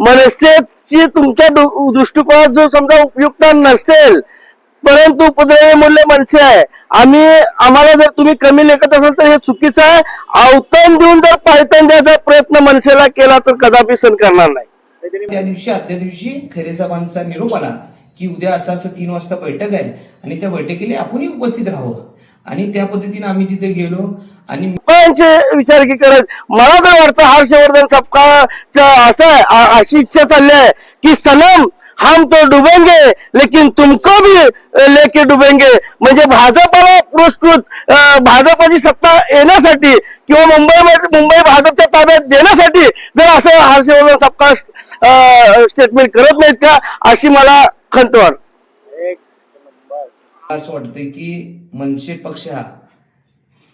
मनसेची तुमच्या दृष्टिकोनात जो समजा उपयुक्त नसेल परंतु उपद्रवी मूल्य मनसे आहे. आम्ही आम्हाला जर तुम्ही कमी लेखत असाल तर हे चुकीचं आहे. अवतण देऊन जर पायतन द्यायचा प्रयत्न मनसेला केला तर कदापि सण करणार नाही. त्या दिवशी आदल्या दिवशी खैरे साहेबांचा निरोप आला. की उद्या असं असं तीन वाजता बैठक आहे आणि त्या बैठकीला आपणही उपस्थित राहावं. आणि त्या पद्धतीने आम्ही तिथे गेलो आणि विचार की करत मला तर वाटतं हर्षवर्धन सबका असं आहे अशी इच्छा चालली आहे की सनम हम तो डुबेंगे लेकिन तुमको भी लेके डुबेंगे. म्हणजे भाजपाला पुरस्कृत भाजपाची सत्ता येण्यासाठी किंवा मुंबई मुंबई भाजपच्या ताब्यात देण्यासाठी जर असं हर्षवर्धन सबका स्टेटमेंट करत नाहीत का अशी मला खंतवाड असं वाटतं की मनसे पक्ष हा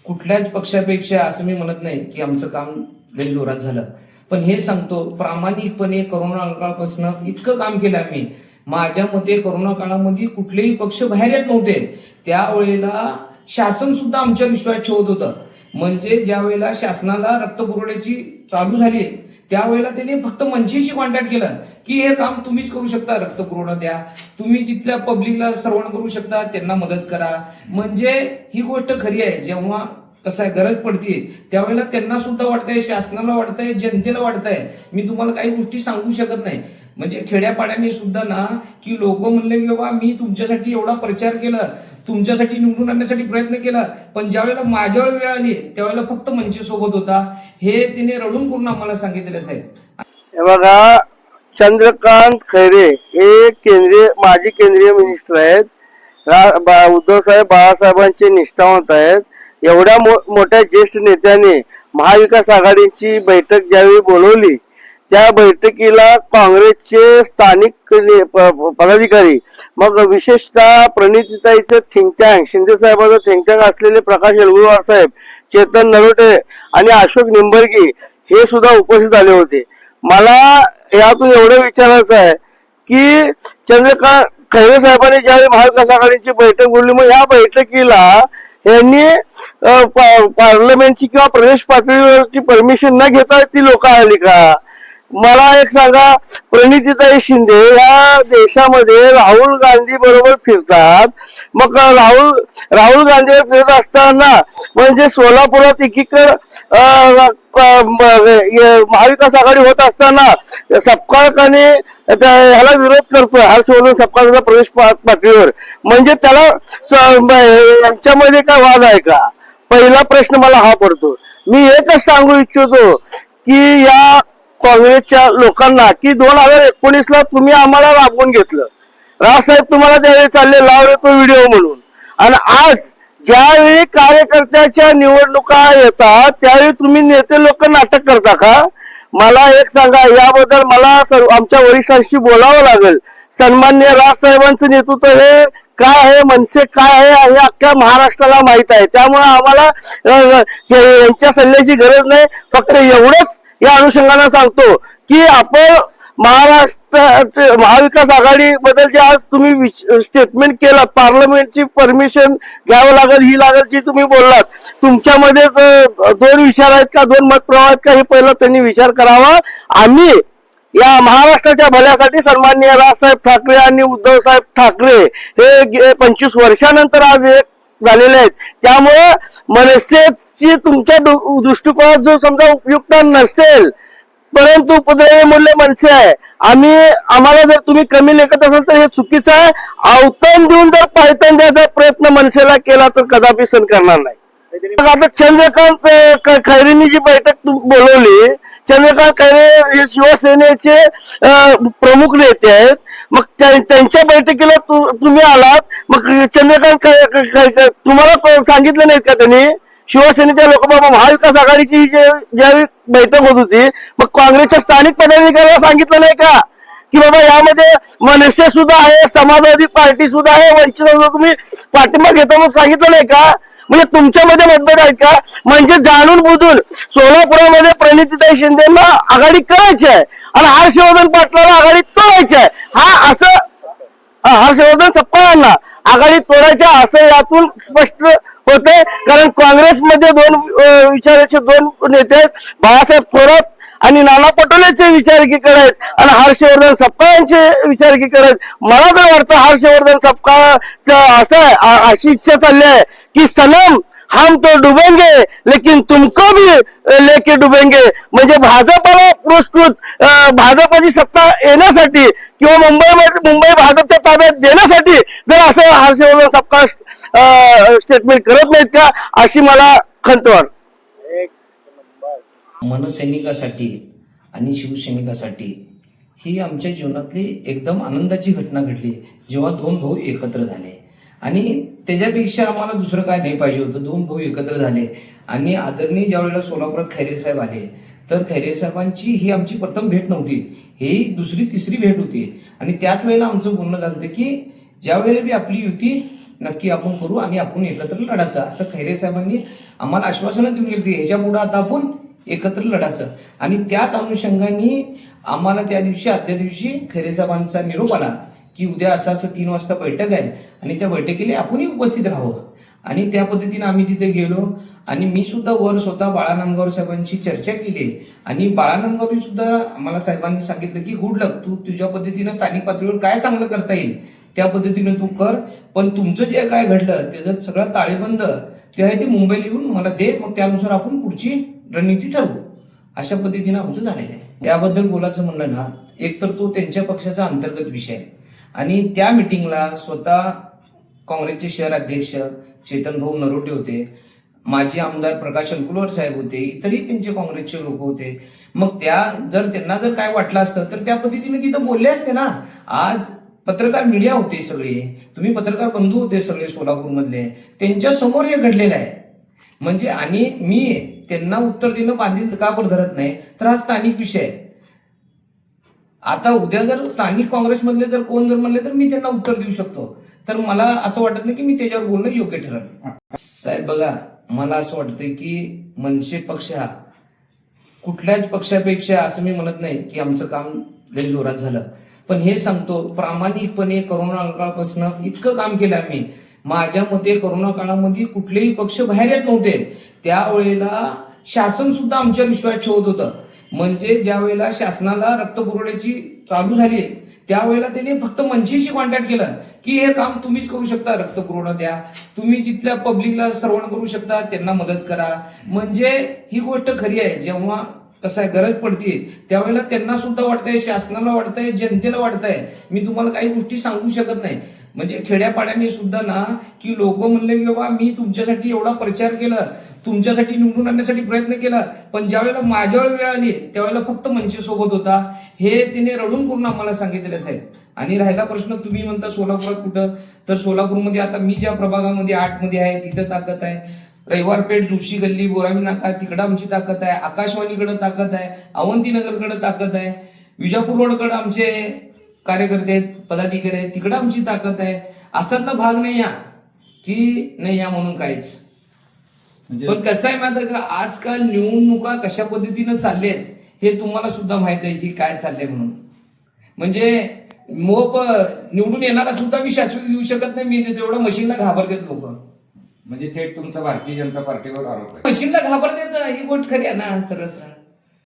कुठल्याच पक्षापेक्षा असं मी म्हणत नाही की आमचं काम लई जोरात झालं. पण हे सांगतो प्रामाणिकपणे करोना काळापासून इतकं काम केलं आम्ही. माझ्या मते करोना काळामध्ये कुठलेही पक्ष बाहेर येत नव्हते. त्यावेळेला शासन सुद्धा आमच्या विश्वास ठेवत होतं. म्हणजे ज्या वेळेला शासनाला रक्तपुरवठ्याची चालू झाली त्यावेळेला त्याने फक्त मनशेशी कॉन्टॅक्ट केलं की हे काम तुम्हीच करू शकता रक्तपुरवठा द्या. तुम्ही जिथल्या पब्लिकला श्रवण करू शकता त्यांना मदत करा. म्हणजे ही गोष्ट खरी आहे. जेव्हा कसं आहे गरज पडते त्यावेळेला त्यांना सुद्धा वाटतंय शासनाला वाटतंय जनतेला वाटतंय. मी तुम्हाला काही गोष्टी सांगू शकत नाही. म्हणजे खेड्यापाड्याने सुद्धा ना की लोक म्हणले की बाबा मी तुमच्यासाठी एवढा प्रचार केला तुमच्यासाठी निवडून आणण्यासाठी प्रयत्न केला पण ज्यावेळेला माझ्यावर वेळ आली त्यावेळेला फक्त मनसे सोबत होता. हे तिने रडून करून आम्हाला सांगितलेलं साहेब. हे बघा चंद्रकांत खैरे हे केंद्रीय माजी केंद्रीय मिनिस्टर आहेत. उद्धव साहेब बाळासाहेबांचे निष्ठावंत आहेत. एवढ्या मो- मोठ्या ज्येष्ठ नेत्याने महाविकास आघाडीची बैठक ज्यावेळी बोलवली त्या बैठकीला काँग्रेसचे स्थानिक प- पदाधिकारी मग विशेषतः प्रणितीताईचं थिंक टँक शिंदे साहेबांचं थिंक टँक असलेले प्रकाश एलगुवार साहेब चेतन नरोटे आणि अशोक निंबर्गी हे सुद्धा उपस्थित आले होते. मला यातून एवढं विचारायचं आहे की चंद्रकांत खैरे साहेबांनी ज्यावेळी महाविकास आघाडीची बैठक बोलली मग या बैठकीला यांनी पार्लमेंटची किंवा प्रदेश पातळीवरची परमिशन न घेता ती लोक आली का? मला एक सांगा प्रणितीताई शिंदे या देशामध्ये राहुल गांधी बरोबर फिरतात. मग राहुल राहुल गांधी फिरत असताना म्हणजे सोलापुरात एकीकडे महाविकास आघाडी होत असताना सपकाळकाने ह्याला विरोध करतोय. हर्षवर्धन सपकाळचा प्रवेश पातळीवर. म्हणजे त्याला स- यांच्यामध्ये काय वाद आहे का? पहिला प्रश्न मला हा पडतो. मी एकच सांगू इच्छितो की या काँग्रेसच्या लोकांना की दोन हजार एकोणीस ला तुम्ही आम्हाला राबवून घेतलं. रावसाहेब तुम्हाला त्यावेळी चालले लावले तो व्हिडिओ म्हणून. आणि आज ज्यावेळी कार्यकर्त्याच्या निवडणुका येतात त्यावेळी तुम्ही नेते लोक नाटक करता का? मला एक सांगा याबद्दल मला आमच्या वरिष्ठांशी बोलावं लागेल. सन्मान्य राजसाहेबांचं नेतृत्व हे काय आहे मनसे काय आहे हे अख्ख्या महाराष्ट्राला माहीत आहे. त्यामुळे आम्हाला यांच्या सल्ल्याची गरज नाही. फक्त एवढंच या अनुषंगाने सांगतो की आपण महाराष्ट्र महाविकास आघाडी बद्दल जे आज तुम्ही स्टेटमेंट केलं पार्लमेंटची परमिशन घ्यावं लागेल ही लागेल जी तुम्ही बोललात. तुमच्यामध्येच दोन विचार आहेत का? दोन मत प्रवाह आहेत का? हे पहिला त्यांनी विचार करावा. आम्ही या महाराष्ट्राच्या भल्यासाठी सन्माननीय राजसाहेब ठाकरे आणि उद्धव साहेब ठाकरे हे पंचवीस वर्षानंतर आज एक झालेले आहेत. त्यामुळे मनसेची तुमच्या दृष्टिकोनात जो समजा उपयुक्त नसेल परंतु उपद्रवी मूल्य मनसे आहे. आम्ही आम्हाला जर तुम्ही कमी लेखत असाल तर हे चुकीचं आहे. अवतण देऊन जर पायतन द्यायचा प्रयत्न मनसेला केला तर कदापि सण करणार नाही. आता चंद्रकांत खैरेंनी जी बैठक बोलवली चंद्रकांत खैरे हे शिवसेनेचे प्रमुख नेते आहेत. मग त्यांच्या बैठकीला तुम्ही आलात. मग चंद्रकांत तुम्हाला सांगितलं नाहीत का त्यांनी? शिवसेनेच्या लोक बाबा महाविकास आघाडीची ज्यावेळी बैठक होत होती मग काँग्रेसच्या स्थानिक पदाधिकाऱ्याला सांगितलं नाही का? की बाबा यामध्ये मनसे सुद्धा आहे समाजवादी पार्टी सुद्धा आहे वंचित सुद्धा तुम्ही पाठिंबा घेता मग सांगितलं नाही का? म्हणजे तुमच्यामध्ये मतभेद आहेत का? म्हणजे जाणून बुजून सोलापुरामध्ये प्रणितीताई शिंदेना आघाडी करायची आहे आणि हर्षवर्धन पाटलाला आघाडी तोडायची आहे. हा असं हर्षवर्धन सप्पाळांना आघाडी तोडायच्या असं यातून स्पष्ट होते. कारण काँग्रेसमध्ये दोन विचाराचे दोन नेते बाळासाहेब थोरात आणि नाना पटोलेचे विचार एकीकडे आहेत. आणि हर्षवर्धन सपकाळ यांचे विचार एकीकडे आहेत. मला तर वाटतं हर्षवर्धन सपकाचं असं आहे अशी इच्छा चालली आहे की सलम हम तो डुबेंगे लेकिन तुमको भी लेके डुबेंगे. म्हणजे भाजपाला पुरस्कृत अ, भाजपाची सत्ता येण्यासाठी किंवा मुंबई मुंबई भाजपच्या ताब्यात देण्यासाठी जर असं हर्षवर्धन सपकाळ स्टेटमेंट करत नाहीत का अशी मला खंत वाटते. मनसैनिकासाठी आणि शिवसैनिकासाठी ही आमच्या जीवनातली एकदम आनंदाची घटना घडली जेव्हा दोन भाऊ एकत्र झाले. आणि त्याच्यापेक्षा आम्हाला दुसरं काय नाही पाहिजे होतं. दोन भाऊ एकत्र झाले. आणि आदरणीय ज्या वेळेला सोलापुरात खैरे साहेब आले तर खैरे साहेबांची ही आमची प्रथम भेट नव्हती. ही दुसरी तिसरी भेट होती. आणि त्याच वेळेला आमचं बोलणं झालं होतं की ज्यावेळेला बी आपली युती नक्की आपण करू आणि आपण एकत्र लढायचं असं खैरे साहेबांनी आम्हाला आश्वासनं देऊन गेली ह्याच्या पुढं आता आपण एकत्र लढायचं. आणि त्याच अनुषंगाने आम्हाला त्या दिवशी आदल्या दिवशी खैरेसाहेबांचा निरोप आला की उद्या असं असं तीन वाजता बैठक आहे आणि त्या बैठकीला आपणही उपस्थित राहावं. आणि त्या पद्धतीने आम्ही तिथे गेलो आणि मी सुद्धा वर स्वतः बाळानंदगाव साहेबांशी चर्चा केली. आणि बाळानंदगावनी सुद्धा आम्हाला साहेबांनी सांगितलं की गुड लक तू तुझ्या पद्धतीनं स्थानिक पातळीवर काय चांगलं करता येईल? त्या पद्धतीनं तू कर पण तुमचं जे काय घडलं त्याच्यात सगळं ताळेबंद ते आहे ते मुंबईला येऊन मला दे मग त्यानुसार आपण पुढची रणनीती ठरवू. अशा पद्धतीनं आमचं झालेलं आहे त्याबद्दल बोलायचं म्हणलं ना एक तर तो त्यांच्या पक्षाचा अंतर्गत विषय आहे. आणि त्या मिटिंगला स्वतः काँग्रेसचे शहर अध्यक्ष चेतन भाऊ नरोटे होते माजी आमदार प्रकाश अंकुलवर साहेब होते इतरही त्यांचे काँग्रेसचे लोक होते. मग त्या जर त्यांना जर काय वाटलं असतं तर त्या पद्धतीने तिथं बोलले असते ना. आज पत्रकार मीडिया होते सगळे तुम्ही पत्रकार बंधू होते सगळे सोलापूरमधले त्यांच्यासमोर हे घडलेलं आहे. म्हणजे आणि मी त्यांना उत्तर देणं बांधील का बरं धरत नाही? तर हा स्थानिक विषय आहे. आता उद्या जर स्थानिक काँग्रेसमधले जर कोण जर म्हणले तर मी त्यांना उत्तर देऊ शकतो. तर मला असं वाटत नाही की मी त्याच्यावर बोलणं योग्य ठरेल. साहेब बघा मला असं वाटतं की मनसे पक्ष हा कुठल्याच पक्षापेक्षा असं मी म्हणत नाही की आमचं काम लई जोरात झालं. पण हे सांगतो प्रामाणिकपणे करोना काळापासून इतकं काम केलं आम्ही. माझ्या मते करोना काळामध्ये कुठलेही पक्ष बाहेर येत नव्हते. त्यावेळेला शासन सुद्धा आमच्यावर विश्वास ठेवत होतं. म्हणजे ज्या वेळेला शासनाला रक्तपुरवठ्याची चालू झाली त्यावेळेला त्याने फक्त मनशीशी कॉन्टॅक्ट केलं की हे काम तुम्हीच करू शकता रक्तपुरवठा द्या. तुम्ही जिथल्या पब्लिकला श्रवण करू शकता त्यांना मदत करा. म्हणजे ही गोष्ट खरी आहे. जेव्हा कसं आहे गरज पडते त्यावेळेला त्यांना सुद्धा वाटतंय शासनाला वाटतंय जनतेला वाटतंय. मी तुम्हाला काही गोष्टी सांगू शकत नाही. म्हणजे खेड्यापाड्याने सुद्धा ना की लोक म्हणले की बाबा मी तुमच्यासाठी एवढा प्रचार केला तुमच्यासाठी निवडून आणण्यासाठी प्रयत्न केला पण ज्यावेळेला माझ्यावर वेळ आली त्यावेळेला फक्त मनसे होता. हे तिने रडून करून आम्हाला सांगितलेलं साहेब. आणि राहिला प्रश्न तुम्ही म्हणता सोलापुरात कुठं? तर सोलापूरमध्ये आता मी ज्या प्रभागामध्ये आठमध्ये आहे तिथं ताकद आहे. रविवारपेठ जोशी गल्ली बोरामी नाका तिकडं आमची ताकद आहे. आकाशवाणीकडे ताकद आहे. अवंतीनगरकडे ताकद आहे. विजापूर रोडकडे आमचे कार्यकर्ते आहेत पदाधिकारी आहेत. तिकडं आमची ताकद आहे. असातला भाग नाही या की नाही या म्हणून काहीच. म्हणजे पण कसं आहे माहिती का? आजकाल निवडणुका कशा पद्धतीनं चालल्या आहेत हे तुम्हाला सुद्धा माहीत आहे की काय चाललंय म्हणून. म्हणजे मोप निवडून येणारा सुद्धा मी शाश्वती देऊ शकत नाही मी देतो एवढं मशीनला घाबरतात लोक. म्हणजे थेट तुमचा भारतीय जनता पार्टीवर आरोप आहे. मशीनला घाबरते ही गोष्ट खरी आहे ना सरळ सरळ.